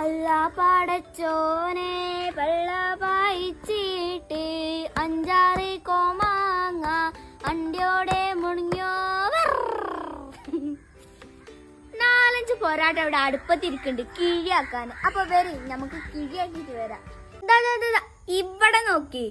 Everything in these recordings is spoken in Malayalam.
അല്ല പടച്ചോനെ വെള്ള പായിച്ചിട്ട് കോമാങ്ങ അണ്ടിയോടെ മുണിഞ്ഞോ നാലഞ്ച് പോരാട്ടം അവിടെ അടുപ്പത്തിരിക്കുന്നുണ്ട് കിഴിയാക്കാൻ. അപ്പൊ വരും നമുക്ക് കിഴിയാക്കിട്ട് വരാം. ഇവിടെ നോക്കി.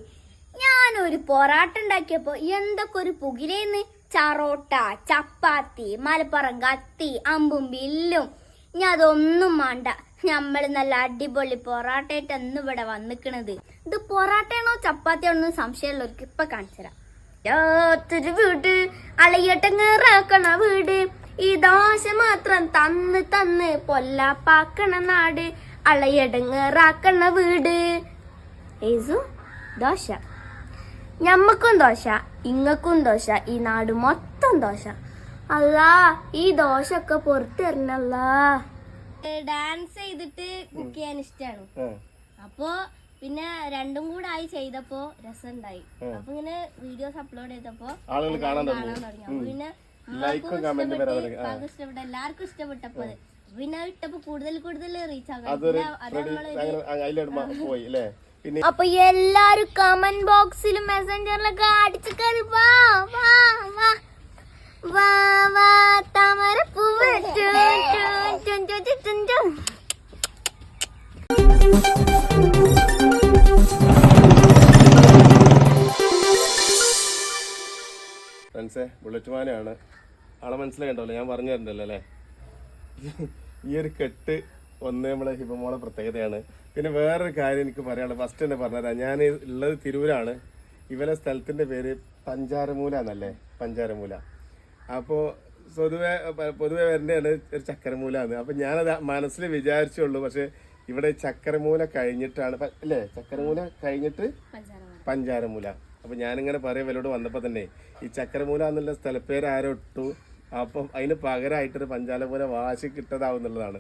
ഞാനൊരു പൊറാട്ട ഉണ്ടാക്കിയപ്പോ എന്തൊക്കെ ഒരു പുകിലേന്ന്? ചറോട്ട ചപ്പാത്തി മലപ്പുറം കത്തി അമ്പും ബില്ലും ഞാൻ അതൊന്നും വേണ്ട. നമ്മൾ നല്ല അടിപൊളി പൊറാട്ടയായിട്ട് അന്ന് ഇവിടെ വന്നിക്കണത്. ഇത് പൊറാട്ടയാണോ ചപ്പാത്തിയാണോ സംശയമുള്ളവർക്ക് ഇപ്പൊ കാണിച്ചു തരാം. യാത്തൊരു വീട് അളയട്ടങ്ങേറാക്കണ വീട്. ഈ ദോശ മാത്രം തന്ന് തന്ന് പൊല്ലാപ്പാക്കണ നാട്. അളയടങ്ങേറാക്കണ വീട്. ഏസു ദോശ. ഞമ്മക്കും ദോശ ഇങ്ങക്കും ദോശ ഈ നാട് മൊത്തം ദോശ. അല്ലാ ഈ ദോശ ഒക്കെ പുറത്തെറിഞ്ഞല്ല ഡാൻസ് ചെയ്തിട്ട് കുക്ക് ചെയ്യാൻ ഇഷ്ടമാണ് അപ്പോ പിന്നെ രണ്ടും കൂടെ ആയി ചെയ്തപ്പോ രസമുണ്ടായി. അപ്പൊ ഇങ്ങനെ വീഡിയോസ് അപ്ലോഡ് ചെയ്തപ്പോ ആളുകൾ കാണാൻ തുടങ്ങി. അപ്പൊ പിന്നെ ഇഷ്ടപ്പെട്ട എല്ലാവർക്കും ഇഷ്ടപ്പെട്ടപ്പോ പിന്നെ ഇട്ടപ്പോ കൂടുതൽ കൂടുതൽ റീച്ച് ആകാം. അപ്പൊ എല്ലാരും കമന്റ് ബോക്സിലും മെസ്സഞ്ചറിലൊക്കെ അടിച്ചു കയറി വാ വാ വാ. വാ വാ ടു, ടു. ഫ്രണ്ട്സേ ബുള്ളറ്റ് മാനാണ്. ആളെ മനസ്സിലായിണ്ടല്ലോ ഞാൻ പറഞ്ഞു തരണ്ടല്ലോ അല്ലേ? ഈ ഒരു കെട്ട് ഒന്ന് നമ്മളെ ഹിബമോളെ പ്രത്യേകതയാണ്. പിന്നെ വേറൊരു കാര്യം എനിക്ക് പറയാനുള്ളത് ഫസ്റ്റ് തന്നെ പറഞ്ഞുതരാം ഞാൻ ഉള്ളത് തിരൂരാണ്. ഇവരെ സ്ഥലത്തിന്റെ പേര് പഞ്ചാരമൂല എന്നല്ലേ? പഞ്ചാരമൂല. അപ്പോൾ പൊതുവെ പൊതുവെ വരേണ്ടതാണ് ഒരു ചക്കരമൂല അപ്പോൾ അപ്പം ഞാനത് മനസ്സിൽ വിചാരിച്ചുള്ളൂ. പക്ഷെ ഇവിടെ ചക്കരമൂല കഴിഞ്ഞിട്ടാണ്. അല്ലേ? ചക്കരമൂല കഴിഞ്ഞിട്ട്. പഞ്ചാരമൂല. അപ്പൊ ഞാനിങ്ങനെ പറയാം ഇവരോട് വന്നപ്പോ തന്നെ ഈ ചക്കരമൂല എന്നുള്ള സ്ഥലപ്പേര് ആരോ ഇട്ടു. അപ്പം അതിന് പകരമായിട്ടൊരു പഞ്ചാരമൂല വാശി കിട്ടതാവുന്നുള്ളതാണ്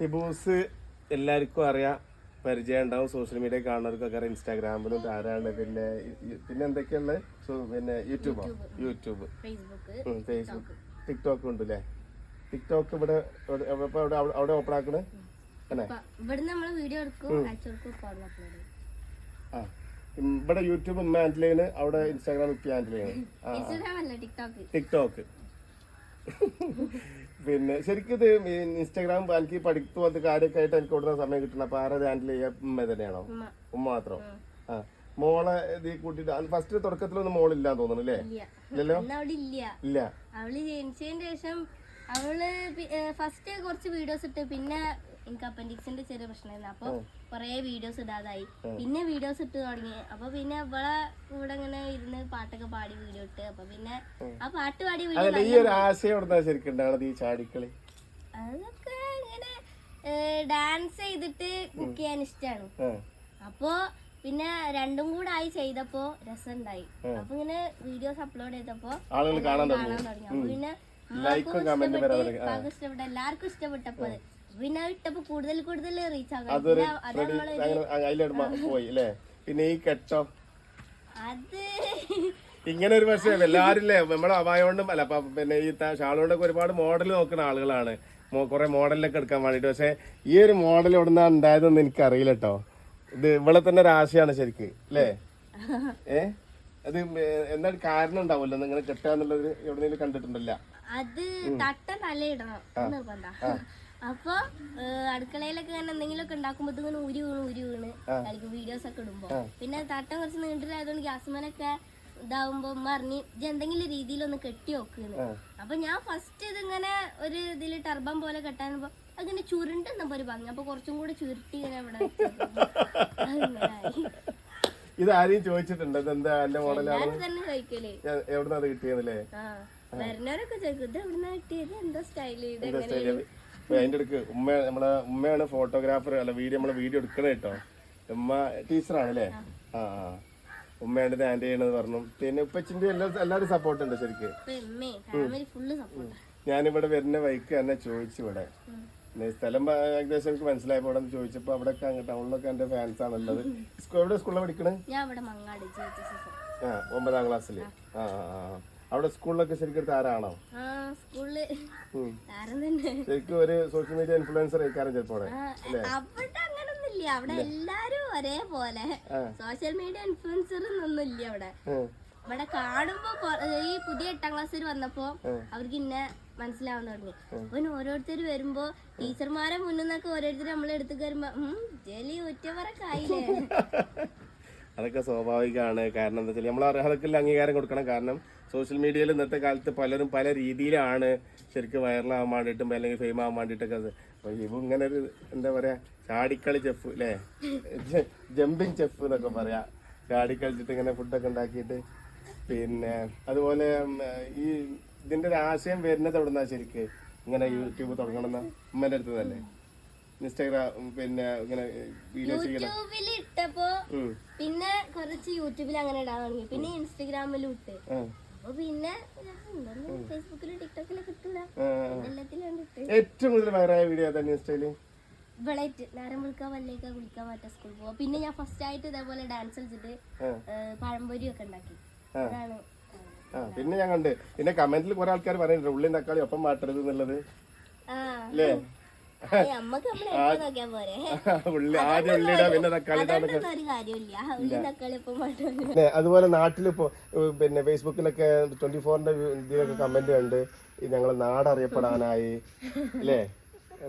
ഹിബൂസ് എല്ലാവർക്കും അറിയാം. പരിചയം ഉണ്ടാവും. സോഷ്യൽ മീഡിയ കാണുന്നവർക്കൊക്കെ ഇൻസ്റ്റാഗ്രാമിലും ആരാണ് പിന്നെ പിന്നെ എന്തൊക്കെയുള്ള? പിന്നെ യൂട്യൂബോ യൂട്യൂബ് ഫേസ്ബുക്ക് ടിക്ടോക്ക് ഉണ്ട് അല്ലേ ടിക്ടോക്ക് ഇവിടെ അവിടെ ഓപ്പൺ ആക്കണേ? അല്ലേ? ഇപ്പൊ ഇപ്പൊ ആ. ഇവിടെ യൂട്യൂബ് ഉമ്മ ചെയ്യണ്. അവിടെ ഇൻസ്റ്റാഗ്രാം ഉപ്പ ഹാൻഡിൽ ചെയ്യണ്. ആ. ഇൻസ്റ്റാഗ്രാം അല്ല ടിക്ടോക്ക് ടിക്ടോക്ക് പിന്നെ ശരിക്കും ഇത് ഇൻസ്റ്റാഗ്രാം എനിക്ക് പഠിത്തു പോലത്തെ കാര്യമൊക്കെ ആയിട്ട് എനിക്ക് കൊടുക്കുന്ന സമയം കിട്ടണം അപ്പൊ ആരത് ഹാൻഡിൽ ചെയ്യാ ഉമ്മ തന്നെയാണോ? ഉമ്മ. മാത്രം. ആ. മോളെ ഇത് കൂട്ടിട്ട് ഫസ്റ്റ് തുടക്കത്തിലൊന്നും മോളില്ലാന്ന് തോന്നുന്നു അല്ലേ? ഇല്ലല്ലോ? ഇല്ല അവൾ ജനിച്ചതിന് ശേഷം അവൾ ഫസ്റ്റ് കുറച്ച് വീഡിയോസ് ഇട്ട് പിന്നെ എനിക്ക് അപ്പൻഡിക്സിന്റെ ചെറിയ പ്രശ്നമായിരുന്നു. അപ്പൊ കൊറേ വീഡിയോസ് ഇടാതായി. പിന്നെ വീഡിയോസ് ഇട്ട് തുടങ്ങി. അപ്പൊ പിന്നെ ഇവളെ കൂടെ ഇങ്ങനെ ഇരുന്ന് പാട്ടൊക്കെ പാടി വീഡിയോ ഇട്ട്. അപ്പൊ പിന്നെ ആ. പാട്ട് പാടി വീഡിയോ ഈ ഒരു ആശയം ശരിക്കും ഈ ചാടിക്കളി? അതൊക്കെ ഇങ്ങനെ ഡാൻസ് ചെയ്തിട്ട് കുക്ക് ചെയ്യാൻ ഇഷ്ടമാണ് അപ്പോ പിന്നെ രണ്ടും കൂടെ ആയി ചെയ്തപ്പോ രസമുണ്ടായി. അപ്പൊ ഇങ്ങനെ വീഡിയോസ് അപ്ലോഡ് ചെയ്തപ്പോ ആളുകൾ കാണാൻ തുടങ്ങി. അപ്പൊ പിന്നെ ഇഷ്ടപ്പെട്ട് എല്ലാവർക്കും ഇഷ്ടപ്പെട്ടപ്പോ പിന്നെ ഇട്ടപ്പോ കൂടുതൽ കൂടുതൽ റീച്ച് ആകാം. അതൊരു അതിലിടുമ്പോ പോയി അല്ലേ? പിന്നെ ഈ കെട്ടോ? അത് ഇങ്ങനെ ഒരു പക്ഷേ എല്ലാവരും ഇല്ലേ? നമ്മളെ അവായോണ്ടും അല്ല അപ്പൊ പിന്നെ ഈ ഷാളുകൊണ്ടൊക്കെ ഒരുപാട് മോഡൽ നോക്കുന്ന ആളുകളാണ്. കുറെ മോഡലിലൊക്കെ എടുക്കാൻ വേണ്ടിട്ട് പക്ഷെ ഈ ഒരു മോഡൽ എവിടുന്നാ ഉണ്ടായതെന്ന് എനിക്ക് അറിയില്ല കേട്ടോ ഇത് ഇവിടെ തന്നെ ഒരു ആശയാണ് ശരിക്ക് അല്ലേ ഏ? അത് എന്താ എന്താണ് കാരണം ഉണ്ടാവുമല്ലോ? നിങ്ങൾ കെട്ടാന്നുള്ളത് എവിടെന്നെങ്കിലും കണ്ടിട്ടുണ്ടല്ല അത് തട്ട തല ഇടണം നിർബന്ധ. അപ്പൊ അടുക്കളയിലൊക്കെ ഇങ്ങനെ എന്തെങ്കിലുമൊക്കെ ഉണ്ടാക്കുമ്പോ ഇങ്ങനെ ഉരി വീണ് ഉരി വീണ്. കളിക്കും വീഡിയോസ് ഒക്കെ ഇടുമ്പോ. പിന്നെ തട്ടം കുറച്ച് നീണ്ടിട്ടായതുകൊണ്ട് ഗ്യാസ്മനൊക്കെ ഇതാവുമ്പോ മറിഞ്ഞ് ഇത് എന്തെങ്കിലും രീതിയിലൊന്ന് കെട്ടി വെക്കുന്നു അപ്പൊ ഞാൻ ഫസ്റ്റ് ഇതിങ്ങനെ ഒരു ഇതിൽ ടർബൻ പോലെ കെട്ടാൻ അങ്ങനെ ചുരുണ്ടെന്നപ്പോ ഒരു ഭംഗി. അപ്പൊ കുറച്ചും കൂടെ ചുരുട്ടി ഇങ്ങനെ ഇവിടെ ഇത് ആരെയും ചോദിച്ചിട്ടുണ്ട്? എന്താ എന്റെ മോഡലാണ്? എവിടുന്നാ അത് വരുന്നവരൊക്കെ ചോദിക്കും ഇത് എവിടുന്നാ കിട്ടിയത്? എന്താ സ്റ്റൈൽ ഇത് അതിന്റെ അടുക്ക് ഉമ്മ നമ്മളെ ഉമ്മയാണ് ഫോട്ടോഗ്രാഫർ അല്ല വീഡിയോ നമ്മളെ വീഡിയോ എടുക്കണ കേട്ടോ ഉമ്മ ടീച്ചറാണ് അല്ലേ ആ ആ. ഉമ്മയാണ് ഹാൻഡ് ചെയ്യണത് പറഞ്ഞു. പിന്നെ ഉപ്പച്ചിന്റെ എല്ലാ എല്ലാവരും സപ്പോർട്ട് ഉണ്ട് ശരിക്ക്. ഞാനിവിടെ വരുന്ന വൈക്ക് എന്നെ ചോദിച്ചു ഇവിടെ. സ്ഥലം ഏകദേശം എനിക്ക് മനസ്സിലായപ്പോ അവിടെ ചോദിച്ചപ്പോ അവിടെ ടൗണിലൊക്കെ എന്റെ ഫാൻസ് ആണുള്ളത്. സ്കൂ- എവിടെ സ്കൂളിലാണ് പഠിക്കണേ? ആ ഒമ്പതാം ക്ലാസ്സിൽ ആ ആ ആ. അവിടെ സ്കൂളിലൊക്കെ ശരിക്കും എടുത്ത താരാണോ ആ സ്കൂളിൽ ഉം. തന്നെ. ശരിക്കും ഒരു സോഷ്യൽ മീഡിയ ഇൻഫ്ലുവൻസർ ആയിക്കാരം ചിലപ്പോ അവിടെ. എല്ലാരും ഒരേപോലെ. സോഷ്യൽ മീഡിയ ഇൻഫ്ലുവൻസർ ഒന്നും ഇല്ല അവിടെ. ഇവിടെ കാണുമ്പോ ഈ പുതിയ എട്ടാം ക്ലാസ്സിൽ വന്നപ്പോ അവർക്ക് ഇന്നെ മനസ്സിലാവാൻ തുടങ്ങി. അപ്പൊ ഓരോരുത്തർ വരുമ്പോ ടീച്ചർമാരെ മുന്നിൽ നിന്നൊക്കെ ഓരോരുത്തർ നമ്മളെ എടുത്ത് കയറുമ്പോ ഉം ജലി ഒറ്റവരൊക്കെ ആയില്ലേ അതൊക്കെ സ്വാഭാവികമാണ്. കാരണം എന്താ വെച്ചാൽ നമ്മൾ അർഹതക്കുള്ള അംഗീകാരം കൊടുക്കണം. കാരണം സോഷ്യൽ മീഡിയയിൽ ഇന്നത്തെ കാലത്ത് പലരും പല രീതിയിലാണ് ശരിക്കും വൈറലാകാൻ വേണ്ടിയിട്ടും അല്ലെങ്കിൽ ഫെയിം ആകാൻ വേണ്ടിയിട്ടൊക്കെ അത്. അപ്പൊ ഇവ ഇങ്ങനെ ഒരു എന്താ പറയുക ചാടിക്കളി ചെഫ് അല്ലേ ജമ്പിങ് ചെഫ് എന്നൊക്കെ പറയാ. ചാടിക്കളിച്ചിട്ട് ഇങ്ങനെ ഫുഡൊക്കെ ഉണ്ടാക്കിയിട്ട്. പിന്നെ അതുപോലെ ഈ ഇതിന്റെ ഒരു ആശയം വരുന്നത് എവിടുന്നാ ശരിക്ക്? ഇങ്ങനെ യൂട്യൂബ് തുടങ്ങണമെന്ന് അമ്മേന്റെ അടുത്ത് തന്നെ. ഇൻസ്റ്റാഗ്രാം പിന്നെ ഇങ്ങനെ വീഡിയോ ചെയ്യണം യൂട്യൂബിൽ ഇട്ടപ്പോ ഉം. പിന്നെ കുറച്ച് യൂട്യൂബിൽ അങ്ങനെ ഇടാൻ തുടങ്ങി. പിന്നെ ഇൻസ്റ്റഗ്രാമിലും ഇട്ട്. ആ. അപ്പൊ പിന്നെ ഫേസ്ബുക്കിലും ടിക്ടോക്കിലും കിട്ടൂല ആ. എല്ലാത്തിലും ഇട്ട്. ഏറ്റവും കൂടുതൽ വൈറലായ വീഡിയോ ഏതാണ് ഇൻസ്റ്റയിൽ? വിളയിട്ട് നേരം വിളിക്കാൻ വല്ലേക്ക് കുളിക്കാൻ പറ്റാ സ്കൂളിൽ പോവാ. പിന്നെ ഞാൻ ഫസ്റ്റ് ആയിട്ട് ഇതേപോലെ ഡാൻസ് കളിച്ചിട്ട് ആ. ഏഹ് പഴംപൊരി ഒക്കെ ഉണ്ടാക്കി. ആ. അതാണ്. ആ പിന്നെ ഞാൻ കണ്ട്. പിന്നെ കമന്റിൽ കുറെ ആൾക്കാർ പറയുന്നുണ്ട് ഉള്ളിയും തക്കാളി ഒപ്പം മാറ്റരുത് എന്നുള്ളത്. ആ. അല്ലേ അതുപോലെ നാട്ടിലിപ്പോ പിന്നെ ഫേസ്ബുക്കിലൊക്കെ ട്വന്റി ഫോറിന്റെ ഇതിലൊക്കെ കമന്റ് കണ്ട് ഈ ഞങ്ങളെ നാട് അറിയപ്പെടാനായി അല്ലേ?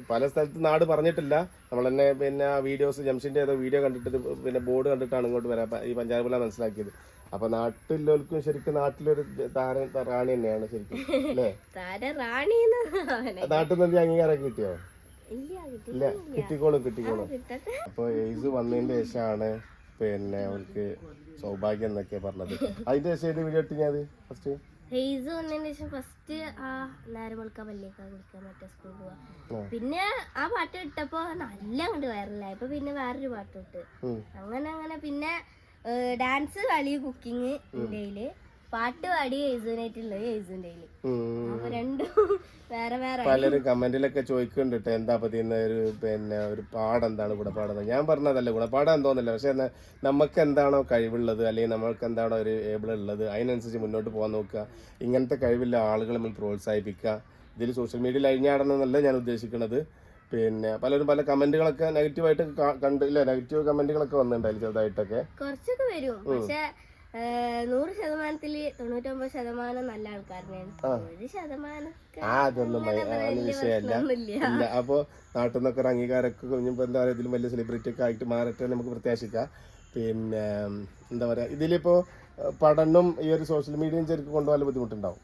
പല സ്ഥലത്ത് നാട് പറഞ്ഞിട്ടില്ല. നമ്മൾ തന്നെ പിന്നെ വീഡിയോസ് ജംഷിന്റെ ഏതോ വീഡിയോ കണ്ടിട്ട് പിന്നെ ബോർഡ് കണ്ടിട്ടാണ് ഇങ്ങോട്ട് വരാൻ ഈ പഞ്ചായത്തില മനസ്സിലാക്കിയത്. അപ്പൊ നാട്ടിലുള്ളവർക്കും ശരിക്കും നാട്ടിലൊരു താര റാണി തന്നെയാണ് ശരിക്കും അല്ലേ? നാട്ടിൽ നിന്ന് അംഗീകാരം കിട്ടിയോ? ഇല്ല കിട്ടി ഇല്ല കിട്ടിക്കോളും കിട്ടിക്കോളും. അപ്പൊ അപ്പോൾ എയ്സ് വന്നതിന്റെ ശേഷമാണ് പിന്നെ അവർക്ക് സൗഭാഗ്യം എന്നൊക്കെ പറഞ്ഞത്. അതിന്റെ ശേഷം ഏത് വീഡിയോ അത് ഫസ്റ്റ് ഹെയ്സ് വന്നതിന് ശേഷം ഫസ്റ്റ് ആ നേരം വിളിക്കാൻ വല്യേക്കാൻ കുടിക്കാൻ മറ്റേ സ്കൂളിൽ പോവാ. പിന്നെ ആ പാട്ട് ഇട്ടപ്പോ നല്ല അങ്ങോട്ട് വൈറലായി ഇപ്പൊ പിന്നെ വേറൊരു പാട്ട് ഇട്ട്. അങ്ങനെ അങ്ങനെ. പിന്നെ ഡാൻസ് കളി കുക്കിങ് ഇന്ത്യയിൽ. പാട്ട് പാടി എഴുതുനായിട്ടുള്ളത് എഴുതുണ്ടയിൽ അപ്പൊ രണ്ടും വേറെ വേറെ. പലരും കമന്റിലൊക്കെ ചോദിക്കുന്നുണ്ട് എന്താ പതിന്ന് ഒരു പിന്നെ ഒരു പാഠം എന്താണ് ഗുണപാഠം ഞാൻ പറഞ്ഞതല്ല ഗുണപാഠം എന്തോന്നില്ല പക്ഷെ നമുക്ക് എന്താണോ കഴിവുള്ളത് അല്ലെങ്കിൽ നമ്മൾക്ക് എന്താണോ ഒരു ഏബിൾ ഉള്ളത് അതിനനുസരിച്ച് മുന്നോട്ട് പോകാൻ നോക്കുക ഇങ്ങനത്തെ കഴിവില്ല ആളുകൾ നമ്മൾ പ്രോത്സാഹിപ്പിക്കുക. ഇതിൽ സോഷ്യൽ മീഡിയയിൽ അഴിഞ്ഞാടണം എന്നല്ല ഞാൻ ഉദ്ദേശിക്കുന്നത്. പിന്നെ പലരും പല കമന്റുകളൊക്കെ നെഗറ്റീവായിട്ട് ആയിട്ട് കണ്ടില്ല നെഗറ്റീവ് കമന്റുകളൊക്കെ വന്നിട്ടുണ്ടായിരുന്നു ചെറുതായിട്ടൊക്കെ. കുറച്ചൊക്കെ വരും. പക്ഷെ നൂറ് ശതമാനത്തിൽ തൊണ്ണൂറ്റൊമ്പത് ശതമാനം നല്ല ആൾക്കാരനെയാണ്. ഒരു ശതമാനം ആ അതൊന്നും വിഷയമല്ല. അപ്പോ നാട്ടിൽ നിന്നൊക്കെ ഒരു അംഗീകാരമൊക്കെ കുഞ്ഞിപ്പോ എന്താ പറയുക ഇതിലും വലിയ സെലിബ്രിറ്റി ഒക്കെ ആയിട്ട് മാറട്ടെ നമുക്ക് പ്രത്യാശിക്കാം. പിന്നെ എന്താ പറയാ ഇതിലിപ്പോ പഠനം ഈ ഒരു സോഷ്യൽ മീഡിയയും ശരിക്കും കൊണ്ടുപോകാൻ ബുദ്ധിമുട്ടുണ്ടാവും?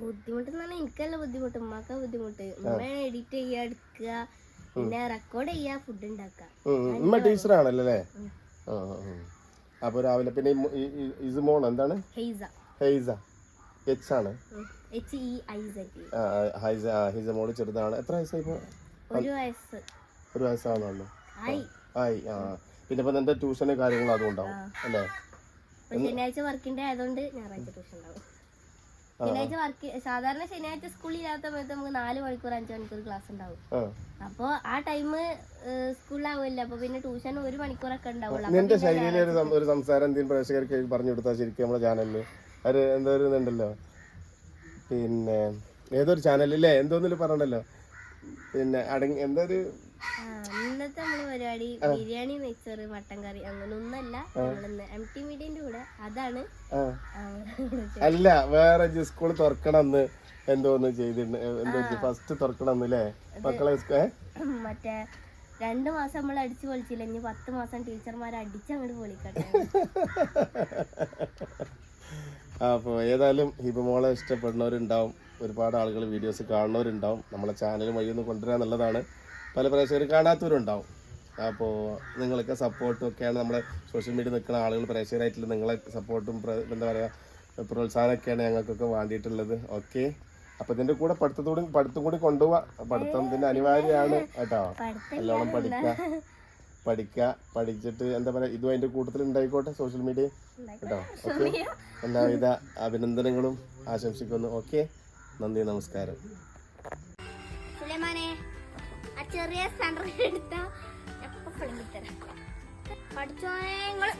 ബുദ്ധിമുട്ടെന്ന് പറഞ്ഞാൽ എനിക്കല്ല ബുദ്ധിമുട്ട്. ഉമ്മക്ക ബുദ്ധിമുട്ട്. ഉമ്മ എഡിറ്റ് ചെയ്യാ എടുക്കുക. പിന്നെ റെക്കോർഡ് ചെയ്യാ ഫുഡ് ഉണ്ടാക്കുക. ടീച്ചറാണല്ലോ അല്ലേ ആ, ആ, ഉം. അപ്പൊ രാവിലെ പിന്നെ ഇസുമോൺ എന്താണ്? ഹെയ്സ. ഹെയ്സ. എച്ച് ആണ്. ഹൈസ ഹിസ മോൾ ചെറുതാണ്. എത്ര വയസ്സായി ഒരു വയസ്സ്. ഒരു വയസ്സാണല്ലോ ആയി. ആ പിന്നെ ഇപ്പൊ എന്താ ട്യൂഷന് കാര്യങ്ങളും അതും ഉണ്ടാവും അല്ലേ? ശനിയാഴ്ച വർക്കിന്റെ ആയതുകൊണ്ട് ഞായറാഴ്ച ട്യൂഷൻ ഉണ്ടാവും. ശനിയാഴ്ച വർക്ക് സാധാരണ ശനിയാഴ്ച സ്കൂളിൽ ഇല്ലാത്ത നമുക്ക് നാല് മണിക്കൂർ അഞ്ച് മണിക്കൂർ ക്ലാസ് ഉണ്ടാവും. അപ്പോ ആ ടൈം സ്കൂളിലാവില്ല അപ്പൊ പിന്നെ ട്യൂഷൻ ഒരു മണിക്കൂറൊക്കെ ഉണ്ടാവുള്ളൂ. നിന്റെ ശൈലിയിലെ ഒരു സംസാരം എന്തെങ്കിലും പ്രേക്ഷകർക്ക് പറഞ്ഞു കൊടുത്താൽ ശരിക്കും നമ്മുടെ ചാനലിൽ ഒരു എന്തോ ഒരു ഇതുണ്ടല്ലോ. പിന്നെ ഏതൊരു ചാനലില്ലേ എന്തോന്നിൽ പറഞ്ഞല്ലോ പിന്നെ അടങ്ങി എന്തൊരു ഒരു ഇന്നത്തെ നമ്മൾ പരിപാടി ബിരിയാണി നെയ്ച്ചോറ് മട്ടൻ കറി അങ്ങനെ ഒന്നല്ല നമ്മളിന്ന് എം ടി മീഡിയന്റെ കൂടെ അതാണ്. അല്ല വേറെ സ്കൂൾ തുറക്കണമെന്ന് എന്തോന്ന് ചെയ്തിട്ടുണ്ട് എന്തോ ഫസ്റ്റ് തുറക്കണമെന്ന് അല്ലേ മക്കളെ? മറ്റേ രണ്ടു മാസം നമ്മൾ അടിച്ചു പൊളിച്ചില്ല. ഇനി പത്ത് മാസം ടീച്ചർമാർ അടിച്ച് അങ്ങോട്ട് പൊളിക്കട്ടെ. അപ്പോൾ ഏതായാലും ഹിബമോളെ ഇഷ്ടപ്പെടുന്നവരുണ്ടാവും. ഒരുപാട് ആളുകൾ വീഡിയോസ് കാണുന്നവരുണ്ടാവും. നമ്മളെ ചാനൽ വഴി ഒന്ന് നല്ലതാണ് പല പ്രേക്ഷകർ കാണാത്തവരുണ്ടാവും. അപ്പോൾ നിങ്ങളൊക്കെ സപ്പോർട്ടും ഒക്കെയാണ് നമ്മുടെ സോഷ്യൽ മീഡിയ നിൽക്കുന്ന ആളുകൾ പ്രേക്ഷകരായിട്ടുള്ള നിങ്ങളെ സപ്പോർട്ടും എന്താ പറയുക പ്രോത്സാഹനമൊക്കെയാണ് ഞങ്ങൾക്കൊക്കെ വേണ്ടിയിട്ടുള്ളത്. ഓക്കെ അപ്പോൾ ഇതിന്റെ കൂടെ പഠിത്തത്തോടും പഠിത്തം കൂടി കൊണ്ടുപോവാ. പഠിത്തം പിന്നെ അനിവാര്യമാണ് കേട്ടോ. എല്ലാവരും നല്ലോണം പഠിക്കുക പഠിക്കുക പഠിച്ചിട്ട് എന്താ പറയുക ഇതും അതിന്റെ കൂട്ടത്തിൽ ഉണ്ടായിക്കോട്ടെ സോഷ്യൽ മീഡിയ കേട്ടോ? ഓക്കെ എല്ലാവിധ അഭിനന്ദനങ്ങളും ആശംസിക്കുന്നു. ഓക്കെ നന്ദി നമസ്കാരം. ആ ചെറിയ സ്റ്റാൻഡേർഡ് എടുത്ത എപ്പോൾ പൊളിമ്പിത്തരാം പഠിച്ചോനെ നിങ്ങൾ